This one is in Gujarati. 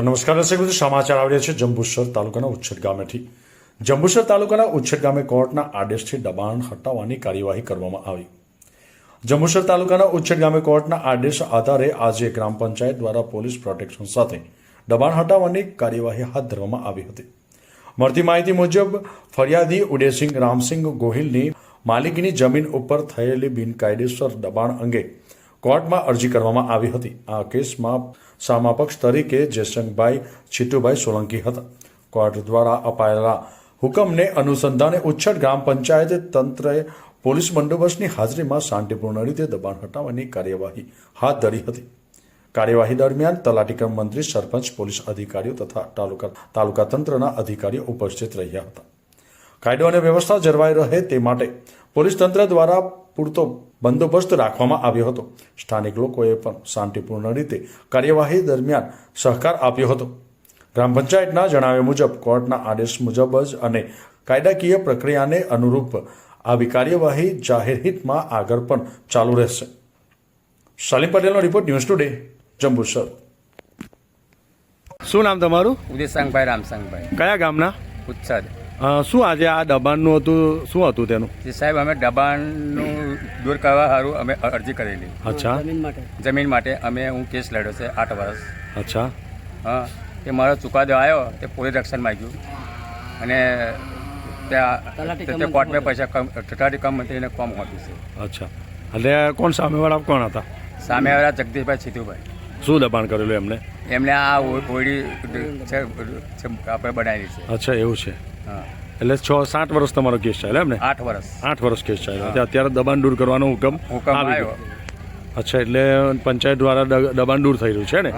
તો નમસ્કાર દર્શક મિત્રો સમાચાર આવી છે? જંબુસર તાલુકાના ઉચ્છેદ ગામેથી જંબુસર તાલુકાના ઉચ્છેદ ગામે કોર્ટના આદેશથી દબાણ હટાવવાની કાર્યવાહી કરવામાં આવી. જંબુસર તાલુકાના ઉચ્છેદ ગામે કોર્ટના આદેશ આધારે આજે ગ્રામ પંચાયત દ્વારા પોલીસ પ્રોટેક્શન સાથે દબાણ હટાવવાની કાર્યવાહી હાથ ધરવામાં આવી હતી. મળતી માહિતી મુજબ, ફરિયાદી ઉદયસિંહ રામસિંહ ગોહિલની માલિકીની જમીન ઉપર થયેલી બિનકાયદેસર દબાણ અંગે કોર્ટમાં અરજી કરવામાં આવી હતી. આ કેસમાં સામા પક્ષ તરીકે જયશંકભાઈ છીટુભાઈ સોલંકી હતા. કોર્ટ દ્વારા અપાયેલા હુકમને અનુસંધાને ઉચ્છડ ગ્રામ પંચાયત તંત્રએ પોલીસ બંદોબસ્તની હાજરીમાં શાંતિપૂર્ણ રીતે દબાણ હટાવવાની કાર્યવાહી હાથ ધરી હતી. કાર્યવાહી દરમિયાન તલાટીકમ મંત્રી, સરપંચ, પોલીસ અધિકારીઓ તથા તાલુકા તાલુકા તંત્રના અધિકારીઓ ઉપસ્થિત રહ્યા હતા. કાયદો અને વ્યવસ્થા જળવાઈ રહે તે માટે પોલીસ તંત્ર દ્વારા પૂરતો બંદોબસ્ત રાખવામાં આવ્યો હતો. સ્થાનિક લોકોએ પણ શાંતિપૂર્ણ રીતે કાર્યવાહી દરમિયાન સહકાર આપ્યો હતો. ગ્રામ પંચાયતના જણાવ્યા મુજબ કોર્ટના આદેશ મુજબ જ અને કાયદાકીય પ્રક્રિયાને અનુરૂપ આવી કાર્યવાહી જાહેર હિતમાં આગળ પણ ચાલુ રહેશે. સલીમ પટેલનો રિપોર્ટ ન્યૂઝ ટુડે જંબુસર. શું નામ તમારું? ઉદયસાંગભાઈ રામસાંગભાઈ. કયા ગામના? ઉચ્છદ. શું આજે આ દબાણનું હતું? શું હતું તેનું? જે સાહેબ અમે દબાણનું દૂર કરવા સારું અમે અરજી કરેલી. અચ્છા. જમીન માટે. અમે હું કેસ લડ્યો છે આઠ વર્ષ. અચ્છા. હા તે મારો ચુકાદો આવ્યો તે પોલીસ રક્ષણ માગ્યું. અને ત્યાં તે કોર્ટમાં પૈસા કમ તલાટી કમ મંત્રીને કોમ આપ્યું છે અચ્છા. એટલે કોણ સામેવાળા કોણ હતા? સામેવાળા જગદીશભાઈ છીતુભાઈ શું દબાણ કરેલું એમને? એમને આ ઓ- છે છે આપણે બનાવી છે. અચ્છા એવું છે. એટલે છ સાત વર્ષ તમારો કેસ ચાલ્યો એમ ને આઠ વર્ષ આઠ વર્ષ કેસ ચાલ્યો. અત્યારે દબાણ દૂર કરવાનો હુકમ હુકમ આવ્યો. અચ્છા એટલે પંચાયત દ્વારા દબાણ દૂર થઈ રહ્યું છે ને?